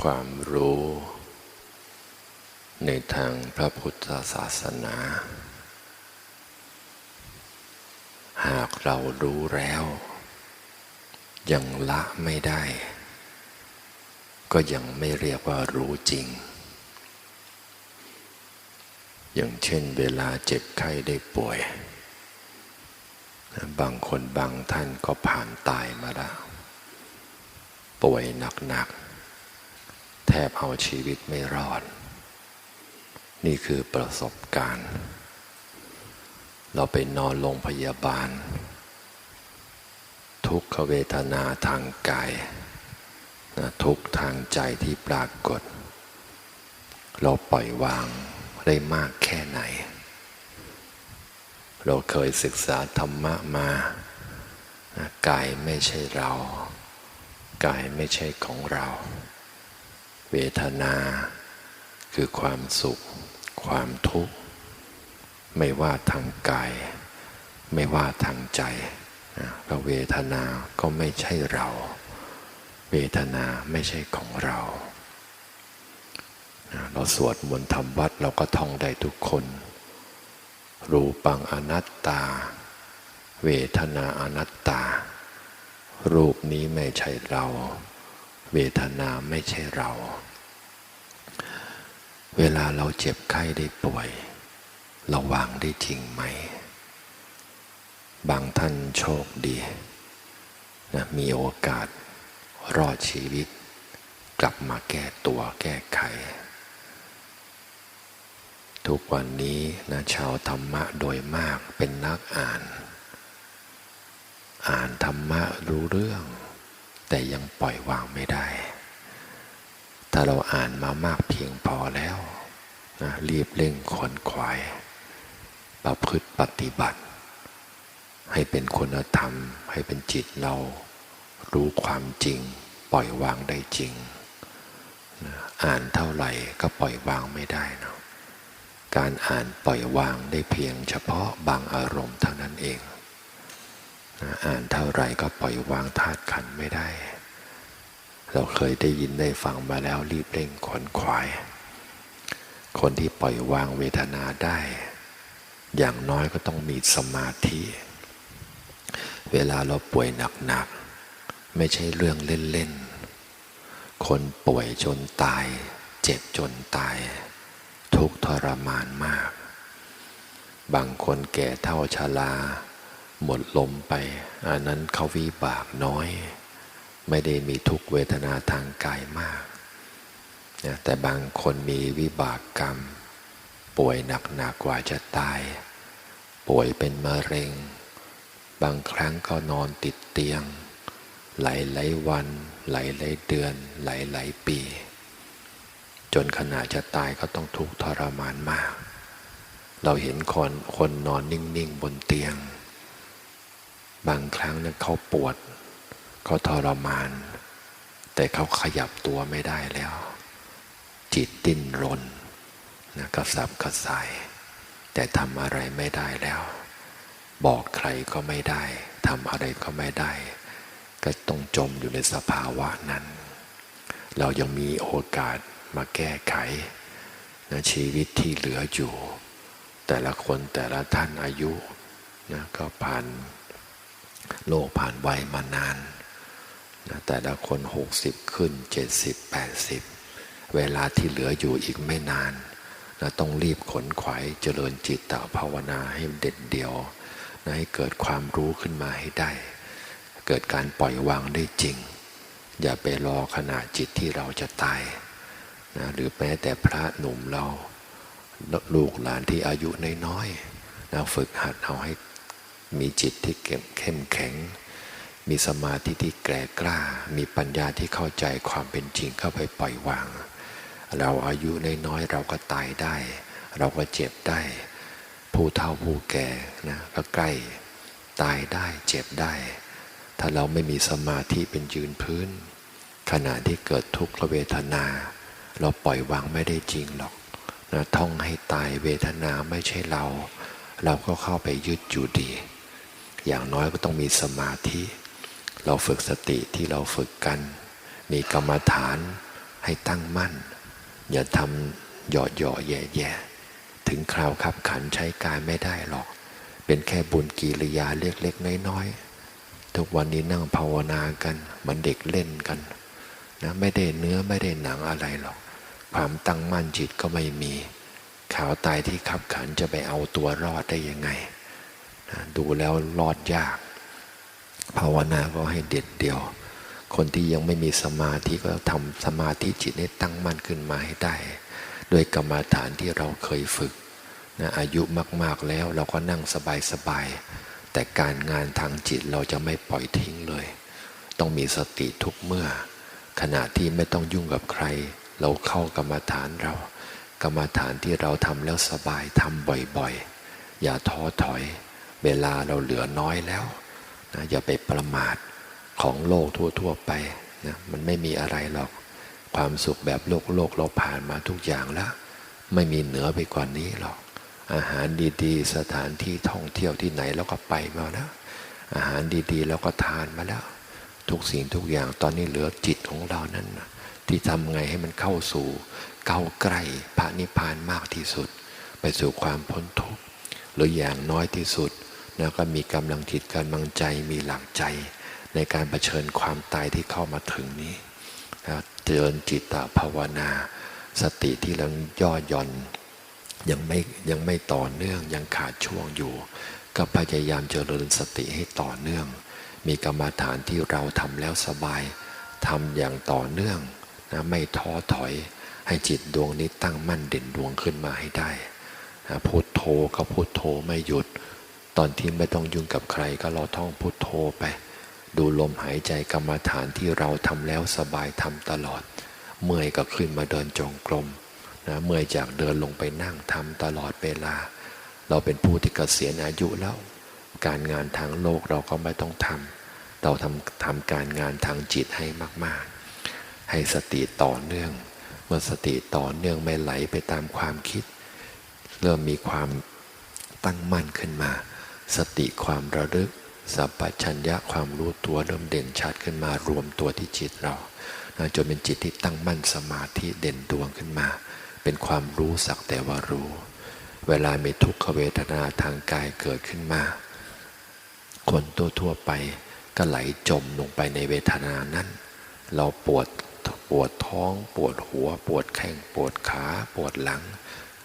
ความรู้ ในทางพระพุทธศาสนา หากเรารู้แล้ว ยังละไม่ได้ ก็ยังไม่เรียกว่ารู้จริง อย่างเช่นเวลาเจ็บไข้ได้ป่วย บางคนบางท่านก็ผ่านตายมาแล้ว ป่วยหนักๆ บเอาชีวิตไม่รอด นี่คือประสบการณ์ เราไปนอนโรงพยาบาล ทุกขเวทนาทางกายนะทุกทางใจที่ปรากฏ เราปล่อยวางได้มากแค่ไหน เราเคยศึกษาธรรมะมานะกายไม่ใช่เรา กายไม่ใช่ของเรา เวทนา คือความสุข ความทุกข์ ไม่ว่าทางกาย ไม่ว่าทางใจเราเวทนาก็ไม่ใช่เรา เวทนาไม่ใช่ของเรา เราสวดมนต์ทำวัดเราก็ท่องได้ทุกคน รูปังอนัตตา เวทนาอนัตตา รูปนี้ไม่ใช่เรา เวทนาไม่ใช่เรา เวลาเราเจ็บไข้ได้ป่วย เราวางได้จริงไหม บางท่านโชคดีนะมีโอกาสรอดชีวิต กลับมาแก้ตัวแก้ไข ทุกวันนี้นะชาวธรรมะโดยมากเป็นนักอ่าน อ่านธรรมะรู้เรื่อง แต่ยังปล่อยวางไม่ได้ ถ้าเราอ่านมามากเพียงพอแล้วนะรีบเร่งขนขวาย ประพฤติปฏิบัติ ให้เป็นคุณธรรม ให้เป็นจิตเรารู้ความจริง ปล่อยวางได้จริงนะอ่านเท่าไหร่ก็ปล่อยวางไม่ได้เนาะการอ่านปล่อยวางได้เพียงเฉพาะบางอารมณ์เท่านั้นเอง อ่านเท่าไรก็ปล่อยวางธาตุขันไม่ได้ เราเคยได้ยินได้ฟังมาแล้วรีบเร่งขวนขวาย คนที่ปล่อยวางเวทนาได้ อย่างน้อยก็ต้องมีสมาธิ เวลาเราป่วยหนักๆ ไม่ใช่เรื่องเล่นๆ คนป่วยจนตาย เจ็บจนตาย ทุกทรมานมาก บางคนแก่เท่าชาลา หมดลมไป อันนั้นเขาวิบากน้อย ไม่ได้มีทุกเวทนาทางกายมากนะแต่บางคนมีวิบากกรรม ป่วยหนักๆกกว่าจะตาย ป่วยเป็นมะเร็ง บางครั้งก็นอนติดเตียง หลายหลายวัน หลายหลายเดือน หลายหลายปี จนขณะจะตายก็ต้องทุกข์ทรมานมาก เราเห็นคนคนนอนนิ่ง ๆ บนเตียง บางครั้งนั้นเขาปวดเขาทรมาน แต่เขาขยับตัวไม่ได้แล้ว จิตดิ้นรนนะกระสับกระส่าย แต่ทำอะไรไม่ได้แล้ว บอกใครก็ไม่ได้ทำอะไรก็ไม่ได้ ก็ต้องจมอยู่ในสภาวะนั้น เรายังมีโอกาสมาแก้ไขนะชีวิตที่เหลืออยู่ แต่ละคนแต่ละท่านอายุนะก็ผ่าน โลกผ่านวัยมานานนะแต่ละคนหกสิบขึ้นเจ็ดสิบแปดสิบเวลาที่เหลืออยู่อีกไม่นานนะต้องรีบขนขวายเจริญจิตตภาวนาให้เด็ดเดี่ยวนะให้เกิดความรู้ขึ้นมาให้ได้ เกิดการปล่อยวางได้จริง อย่าไปรอขณะจิตที่เราจะตายนะหรือแม้แต่พระหนุ่มเรา ลูกหลานที่อายุน้อยๆนะฝึกหัดเอาให้ มีจิตที่เข้มแข็ง มีสมาธิที่แก่กล้า มีปัญญาที่เข้าใจความเป็นจริงเข้าไปปล่อยวาง เราอายุน้อยๆเราก็ตายได้ เราก็เจ็บได้ ผู้เฒ่าผู้แก่นะก็ใกล้ตายได้เจ็บได้ ถ้าเราไม่มีสมาธิเป็นยืนพื้น ขณะที่เกิดทุกขเวทนา เราปล่อยวางไม่ได้จริงหรอกนะท่องให้ตายเวทนาไม่ใช่เรา เราก็เข้าไปยึดอยู่ดี อย่างน้อยก็ต้องมีสมาธิ เราฝึกสติที่เราฝึกกัน มีกรรมฐานให้ตั้งมั่น อย่าทำหยอดหยอแย่แย่ถึงคราวขับขันใช้กายไม่ได้หรอก เป็นแค่บุญกิริยาเล็กๆน้อยๆ ทุกวันนี้นั่งภาวนากันเหมันเด็กเล่นกันนะไม่ได้เนื้อไม่ได้หนังอะไรหรอก ความตั้งมั่นจิตก็ไม่มี ข่าวตายที่ขับขันจะไปเอาตัวรอดได้ยังไง ดูแล้วรอดยาก ภาวนาก็ให้เด็ดเดียว คนที่ยังไม่มีสมาธิก็ทำสมาธิจิตให้ตั้งมั่นขึ้นมาให้ได้ โดยกรรมาฐานที่เราเคยฝึกนะอายุมากๆแล้วเราก็นั่งสบายๆ แต่การงานทางจิตเราจะไม่ปล่อยทิ้งเลย ต้องมีสติทุกเมื่อ ขณะที่ไม่ต้องยุ่งกับใคร เราเข้ากรรมาฐานเรา กรรมาฐานที่เราทำแล้วสบายทำบ่อยๆ อย่าท้อถอย เวลาเราเหลือน้อยแล้วนะอย่าไปประมาทของโลกทั่ว ๆ ไปนะมันไม่มีอะไรหรอก ความสุขแบบโลกโลกเราผ่านมาทุกอย่างแล้ว ไม่มีเหนือไปกว่านี้หรอก อาหารดีๆ สถานที่ท่องเที่ยวที่ไหนเราก็ไปมาแล้ว อาหารดีๆเราก็ทานมาแล้ว ทุกสิ่งทุกอย่างตอนนี้เหลือจิตของเรานั่นนะที่ทำไงให้มันเข้าสู่เก้าใกล้พระนิพพานมากที่สุด ไปสู่ความพ้นทุกข์หรืออย่างน้อยที่สุด แล้วก็มีกำลังจิตกำลังใจมีหลักใจ ในการรเผชิญความตายที่เข้ามาถึงนี้นะเจริญจิตตภาวนา สติที่เราย่อหย่อนยังไม่ยังไม่ต่อเนื่องยังขาดช่วงอยู่ ก็พยายามเจริญสติให้ต่อเนื่อง มีกรรมฐานที่เราทำแล้วสบายทำอย่างต่อเนื่องนะไม่ท้อถอย ให้จิตดวงนี้ตั้งมั่นเด่นดวงขึ้นมาให้ได้นะพุทโธก็พุทโธไม่หยุด ตอนที่ไม่ต้องยุ่งกับใครก็เราท่องพุทโธไป ดูลมหายใจกรรมาฐานที่เราทำแล้วสบายทำตลอด เมื่อยก็ขึ้นมาเดินจงกรมนะเมื่อยจากเดินลงไปนั่งทำตลอดเวลา เราเป็นผู้ที่เกษียณอายุแล้ว การงานทางโลกเราก็ไม่ต้องทำเราทำทำการงานทางจิตให้มาก ๆ ให้สติต่อเนื่อง เมื่อสติต่อเนื่องไม่ไหลไปตามความคิด เริ่มมีความตั้งมั่นขึ้นมา สติความระลึก สัพพัญญะความรู้ตัวเริ่มเด่นชัดขึ้นมารวมตัวที่จิตเรานะจนเป็นจิตที่ตั้งมั่นสมาธิเด่นดวงขึ้นมา เป็นความรู้สักแต่ว่ารู้ เวลามีทุกขเวทนาทางกายเกิดขึ้นมา คนตัวทั่วไปก็ไหลจมลงไปในเวทนานั้น เราปวดปวดท้อง ปวดหัว ปวดแข้งปวดขา ปวดหลัง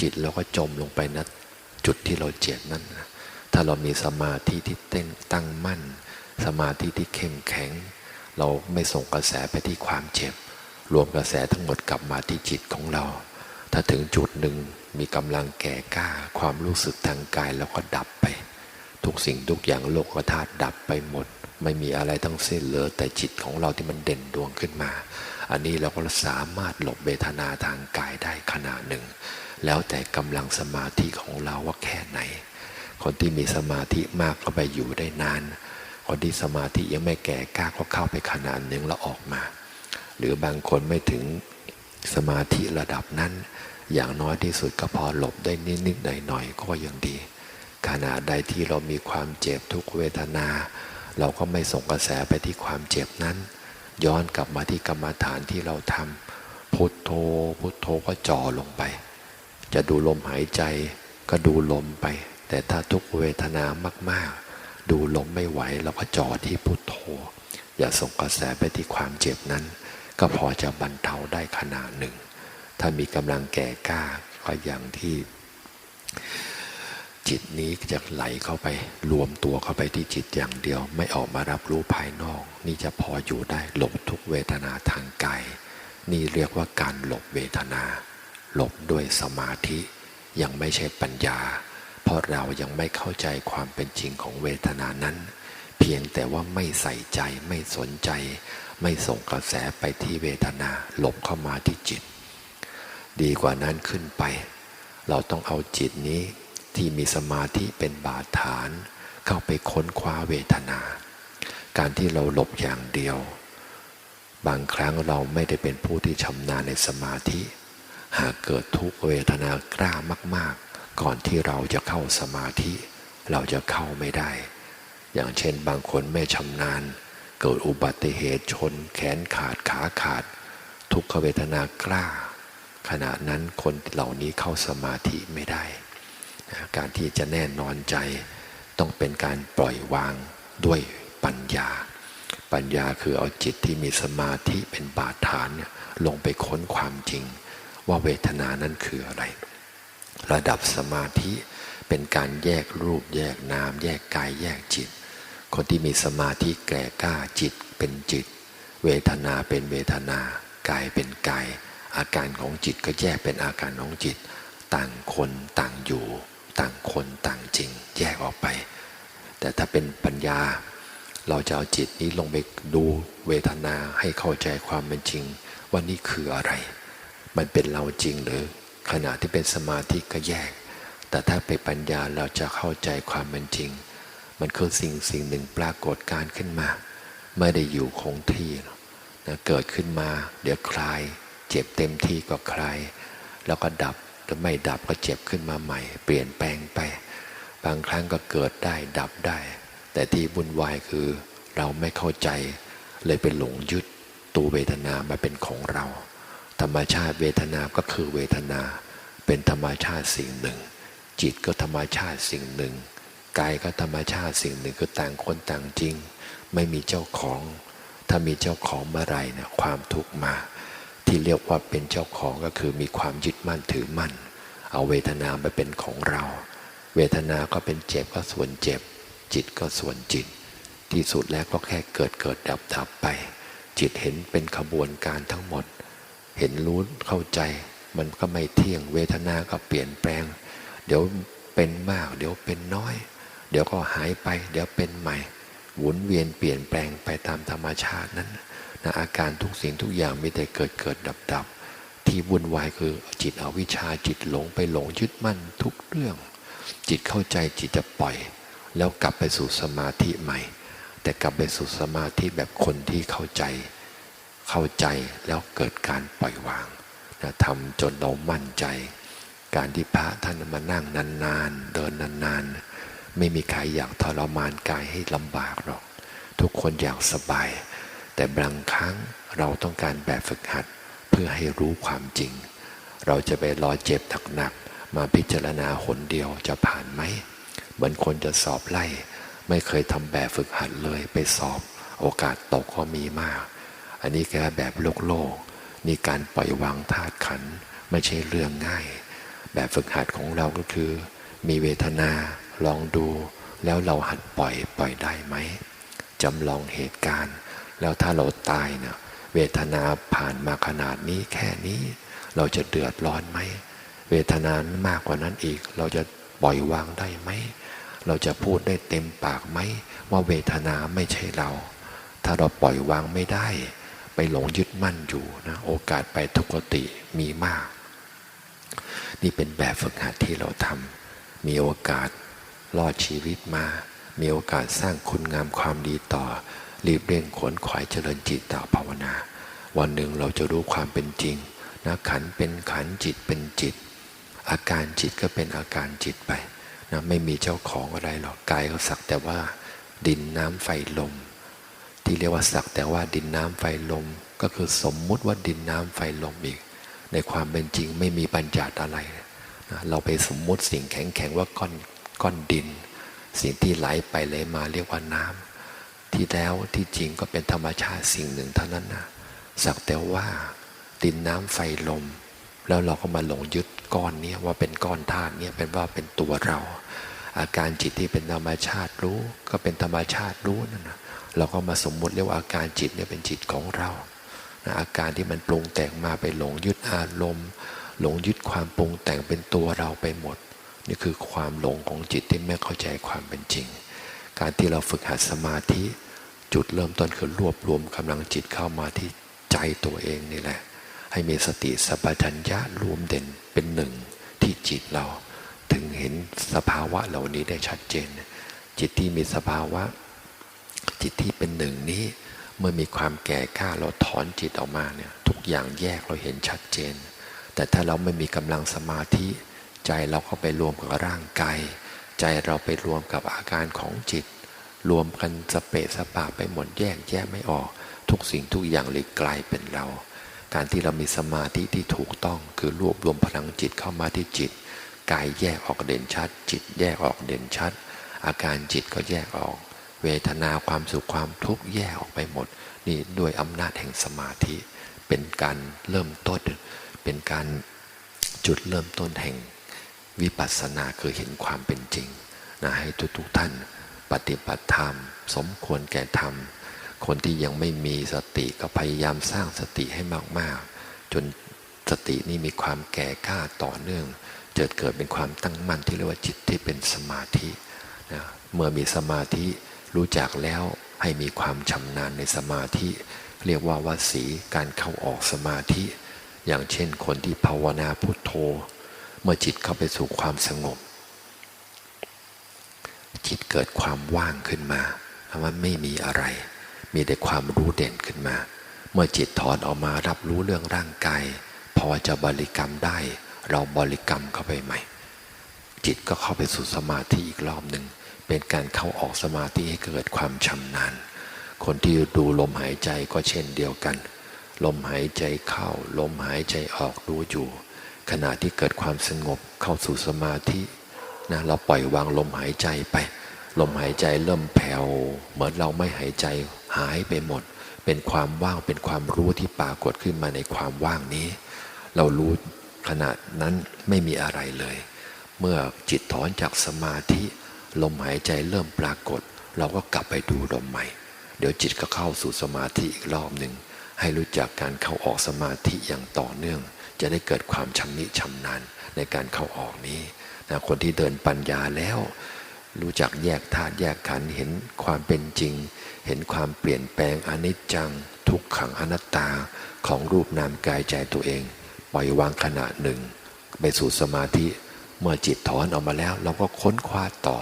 จิตเราก็จมลงไปนะจุดที่เราเจ็บนั้นนะ ถ้าเรามีสมาธิที่เต้นตั้งมั่น สมาธิที่เข้มแข็ง เราไม่ส่งกระแสไปที่ความเจ็บ รวมกระแสทั้งหมดกลับมาที่จิตของเรา ถ้าถึงจุดหนึ่งมีกำลังแก่กล้า ความรู้สึกทางกายเราก็ดับไป ทุกสิ่งทุกอย่างโลกธาตุดับไปหมด ไม่มีอะไรทั้งสิ้นเหลือแต่จิตของเราที่มันเด่นดวงขึ้นมา อันนี้เราก็สามารถหลบเบทนาทางกายได้ขนาดหนึ่ง แล้วแต่กำลังสมาธิของเราว่าแค่ไหน คนที่มีสมาธิมากก็ไปอยู่ได้นาน คนที่สมาธิยังไม่แก่กล้าก็เข้าไปขนาดหนึ่งแล้วออกมา หรือบางคนไม่ถึงสมาธิระดับนั้น อย่างน้อยที่สุดก็พอหลบได้นิดๆหน่อยๆก็ยังดี ขณะใดที่เรามีความเจ็บทุกเวทนา เราก็ไม่ส่งกระแสไปที่ความเจ็บนั้น ย้อนกลับมาที่กรรมฐานที่เราทำพุทโธ พุทโธก็จ่อลงไป จะดูลมหายใจก็ดูลมไป แต่ถ้าทุกเวทนามาก ๆ ดูลมไม่ไหวเราก็จ่อที่พุทโธ อย่าส่งกระแสไปที่ความเจ็บนั้น ก็พอจะบรรเทาได้ขนาดหนึ่ง ถ้ามีกำลังแก่กล้าก็อย่างที่จิตนี้จะไหลเข้าไปรวมตัวเข้าไปที่จิตอย่างเดียว ไม่ออกมารับรู้ภายนอก นี่จะพออยู่ได้หลบทุกเวทนาทางกายนี่เรียกว่าการหลบเวทนา หลบด้วยสมาธิยังไม่ใช่ปัญญา ราะเรายังไม่เข้าใจความเป็นจริงของเวทนานั้น เพียงแต่ว่าไม่ใส่ใจไม่สนใจ ไม่ส่งกระแสไปที่เวทนาหลบเข้ามาที่จิต ดีกว่านั้นขึ้นไป เราต้องเอาจิตนี้ที่มีสมาธิเป็นบาดฐาน เข้าไปค้นคว้าเวทนา การที่เราหลบอย่างเดียว บางครั้งเราไม่ได้เป็นผู้ที่ชำนาญในสมาธิ หากเกิดทุกเวทนากล้ามาก ก่อนที่เราจะเข้าสมาธิ เราจะเข้าไม่ได้ อย่างเช่นบางคนไม่ชำนาญ เกิดอุบัติเหตุชน แขนขาดขาขาด ทุกขเวทนากล้า ขณะนั้นคนเหล่านี้เข้าสมาธิไม่ได้นะการที่จะแน่นอนใจต้องเป็นการปล่อยวางด้วยปัญญา ปัญญาคือเอาจิตที่มีสมาธิเป็นบาดฐานลงไปค้นความจริง ว่าเวทนานั้นคืออะไร ระดับสมาธิ เป็นการแยกรูปแยกนามแยกกายแยกจิต คนที่มีสมาธิแก่กล้าจิตเป็นจิต เวทนาเป็นเวทนากายเป็นกาย อาการของจิตก็แยกเป็นอาการของจิต ต่างคนต่างอยู่ ต่างคนต่างจริง แยกออกไป แต่ถ้าเป็นปัญญา เราจะเอาจิตนี้ลงไปดูเวทนาให้เข้าใจความเป็นจริงว่านี่คืออะไร มันเป็นเราจริงหรือ ขณะที่เป็นสมาธิก็แยก แต่ถ้าเป็นปัญญาเราจะเข้าใจความเป็นจริง มันคือสิ่งสิ่งหนึ่งปรากฏการขึ้นมา ไม่ได้อยู่คงที่นะเกิดขึ้นมา เดี๋ยวคลาย เจ็บเต็มที่ก็คลาย แล้วก็ดับถ้าไม่ดับก็เจ็บขึ้นมาใหม่ เปลี่ยนแปลงไป บางครั้งก็เกิดได้ดับได้ แต่ที่บุญวายคือเราไม่เข้าใจ เลยเป็นหลงยึดตัวเวทนามาเป็นของเรา ธรรมชาติเวทนาก็คือเวทนา เป็นธรรมชาติสิ่งหนึ่ง จิตก็ธรรมชาติสิ่งหนึ่งกายก็ธรรมชาติสิ่งหนึ่งคือต่างคนต่างจริง ไม่มีเจ้าของ ถ้ามีเจ้าของเมื่อไรเนี่ยความทุกข์มา ที่เรียกว่าเป็นเจ้าของก็คือมีความยึดมั่นถือมั่น เอาเวทนามาเป็นของเรา เวทนาก็เป็นเจ็บก็ส่วนเจ็บ จิตก็ส่วนจิต ที่สุดแล้วก็แค่เกิดเกิดดับดับไป จิตเห็นเป็นขบวนการทั้งหมด เห็นรู้เข้าใจ มันก็ไม่เที่ยงเวทนาก็เปลี่ยนแปลง เดี๋ยวเป็นมาก เดี๋ยวเป็นน้อย เดี๋ยวก็หายไป เดี๋ยวเป็นใหม่หมุนเวียนเปลี่ยนแปลงไปตามธรรมชาตินั้นนะอาการทุกสิ่งทุกอย่างมีแต่เกิดเกิดดับดับที่วุ่นวายคือจิตอวิชชาจิตหลงไปหลงยึดมั่นทุกเรื่อง จิตเข้าใจจิตจะปล่อย แล้วกลับไปสู่สมาธิใหม่ แต่กลับไปสู่สมาธิแบบคนที่เข้าใจ เข้าใจแล้วเกิดการปล่อยวางนะทำจนเรามั่นใจ การที่พระท่านมานั่งนานๆ เดินนานๆ ไม่มีใครอยากทรมานกายให้ลำบากหรอก ทุกคนอยากสบาย แต่บางครั้งเราต้องการแบบฝึกหัดเพื่อให้รู้ความจริง เราจะไปรอเจ็บหนักๆ มาพิจารณาหนเดียวจะผ่านไหม เหมือนคนจะสอบไล่ ไม่เคยทำแบบฝึกหัดเลยไปสอบ โอกาสตกก็มีมาก อันนี้แค่แบบโลกโลกนี่การปล่อยวางธาตุขันไม่ใช่เรื่องง่าย แบบฝึกหัดของเราก็คือ มีเวทนาลองดู แล้วเราหัดปล่อยปล่อยได้ไหมจำลองเหตุการณ์ แล้วถ้าเราตายเนี่ยเวทนาผ่านมาขนาดนี้แค่นี้ เราจะเดือดร้อนไหมเวทนามากกว่านั้นอีก เราจะปล่อยวางได้ไหมเราจะพูดได้เต็มปากไหมว่าเวทนาไม่ใช่เรา ถ้าเราปล่อยวางไม่ได้ ไปหลงยึดมั่นอยู่นะโอกาสไปทุกขติมีมาก นี่เป็นแบบฝึกหัดที่เราทำมีโอกาสรอดชีวิตมา มีโอกาสสร้างคุณงามความดีต่อ รีบเร่งขวนขวายเจริญจิตต่อภาวนา วันหนึ่งเราจะรู้ความเป็นจริงนะขันเป็นขันจิตเป็นจิต อาการจิตก็เป็นอาการจิตไปนะไม่มีเจ้าของอะไรหรอกกายก็สักแต่ว่า ดินน้ำไฟลม ที่เรียกว่าสักแต่ว่าดินน้ำไฟลม ก็คือสมมุติว่าดินน้ำไฟลมอีก ในความเป็นจริงไม่มีปัญญาอะไร เราไปสมมุติสิ่งแข็งๆว่าก้อนก้อนดิน สิ่งที่ไหลไปไหลมาเรียกว่าน้ำที่แล้วที่จริงก็เป็นธรรมชาติสิ่งหนึ่งเท่านั้นนะสักแต่ว่าดินน้ำไฟลม แล้วเราก็มาหลงยึดก้อนนี้ว่าเป็นก้อนธาตุนี้เป็นว่าเป็นตัวเรา อาการจิตที่เป็นธรรมชาติรู้ ก็เป็นธรรมชาติรู้นั่นนะ เราก็มาสมมุติเรียกว่าอาการจิตเนี่ยเป็นจิตของเรานะอาการที่มันปรุงแต่งมาไปหลงยึดอารมณ์ หลงยึดความปรุงแต่งเป็นตัวเราไปหมด นี่คือความหลงของจิตที่ไม่เข้าใจความเป็นจริง การที่เราฝึกหัดสมาธิ จุดเริ่มต้นคือรวบรวมกำลังจิตเข้ามาที่ใจตัวเองนี่แหละ ให้มีสติสัพพัญญะรวมเด่นเป็นหนึ่งที่จิตเรา ถึงเห็นสภาวะเหล่านี้ได้ชัดเจน จิตที่มีสภาวะ จิตที่เป็นหนึ่งนี้ เมื่อมีความแก่กล้าเราถอนจิตออกมาเนี่ยทุกอย่างแยกเราเห็นชัดเจน แต่ถ้าเราไม่มีกำลังสมาธิ ใจเราก็ไปรวมกับร่างกายใจเราไปรวมกับอาการของจิต รวมกันสเปะสปาไปหมดแยกแยกไม่ออก ทุกสิ่งทุกอย่างเลยกลายเป็นเรา การที่เรามีสมาธิที่ถูกต้องคือรวบรวมพลังจิตเข้ามาที่จิตกายแยกออกเด่นชัด จิตแยกออกเด่นชัด อาการจิตก็แยกออก เวทนาความสุขความทุกข์แยกออกไปหมด นี่ด้วยอำนาจแห่งสมาธิ เป็นการเริ่มต้น เป็นการจุดเริ่มต้นแห่งวิปัสสนาคือเห็นความเป็นจริงนะให้ทุกๆท่านปฏิบัติธรรม สมควรแก่ธรรม คนที่ยังไม่มีสติก็พยายามสร้างสติให้มากๆ จนสตินี่มีความแก่กล้าต่อเนื่องเกิดเกิดเป็นความตั้งมั่นที่เรียกว่าจิตที่เป็นสมาธินะเมื่อมีสมาธิ รู้จักแล้วให้มีความชำนาญในสมาธิ เรียกว่าวสีการเข้าออกสมาธิ อย่างเช่นคนที่ภาวนาพุทโธ เมื่อจิตเข้าไปสู่ความสงบ จิตเกิดความว่างขึ้นมามันไม่มีอะไร มีแต่ความรู้เด่นขึ้นมา เมื่อจิตถอนออกมารับรู้เรื่องร่างกายพอจะบริกรรมได้ เราบริกรรมเข้าไปใหม่ จิตก็เข้าไปสู่สมาธิอีกรอบหนึ่งเป็นการเข้าออกสมาธิให้เกิดความชำนาญ คนที่ดูลมหายใจก็เช่นเดียวกัน ลมหายใจเข้า ลมหายใจออกรู้อยู่ ขณะที่เกิดความสงบเข้าสู่สมาธินะเราปล่อยวางลมหายใจไป ลมหายใจเริ่มแผ่วเหมือนเราไม่หายใจหายไปหมด เป็นความว่างเป็นความรู้ที่ปรากฏขึ้นมาในความว่างนี้ เรารู้ขณะนั้นไม่มีอะไรเลย เมื่อจิตถอนจากสมาธิลมหายใจเริ่มปรากฏ เราก็กลับไปดูลมใหม่ เดี๋ยวจิตก็เข้าสู่สมาธิอีกรอบหนึ่งให้รู้จักการเข้าออกสมาธิอย่างต่อเนื่อง จะได้เกิดความชำนิชำนาญในการเข้าออกนี้นะคนที่เดินปัญญาแล้ว รู้จักแยกธาตุแยกขันธ์เห็นความเป็นจริง เห็นความเปลี่ยนแปลงอนิจจัง ทุกขังอนัตตาของรูปนามกายใจตัวเอง ปล่อยวางขณะหนึ่ง ไปสู่สมาธิ เมื่อจิตถอนออกมาแล้ว เราก็ค้นคว้าต่อ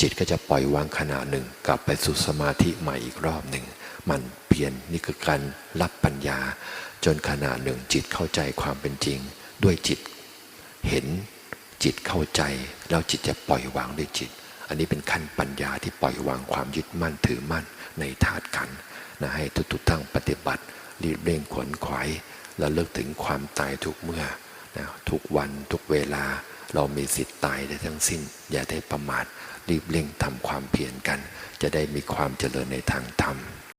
จิตก็จะปล่อยวางขณะหนึ่ง กลับไปสู่สมาธิใหม่อีกรอบหนึ่ง มันเพียนนี่คือการรับปัญญา จนขณะหนึ่งจิตเข้าใจความเป็นจริง ด้วยจิตเห็นจิตเข้าใจ แล้วจิตจะปล่อยวางด้วยจิต อันนี้เป็นขั้นปัญญาที่ปล่อยวางความยึดมั่นถือมั่นในธาตุขันนะให้ทุกๆทั้งปฏิบัติรีบเร่งขวนขวายและเลิกถึงความตายทุกเมื่อนะทุกวันทุกเวลา เรามีสิทธิ์ตายได้ทั้งสิ้น อย่าได้ประมาทรีบเร่งทำความเพียรกัน จะได้มีความเจริญในทางธรรม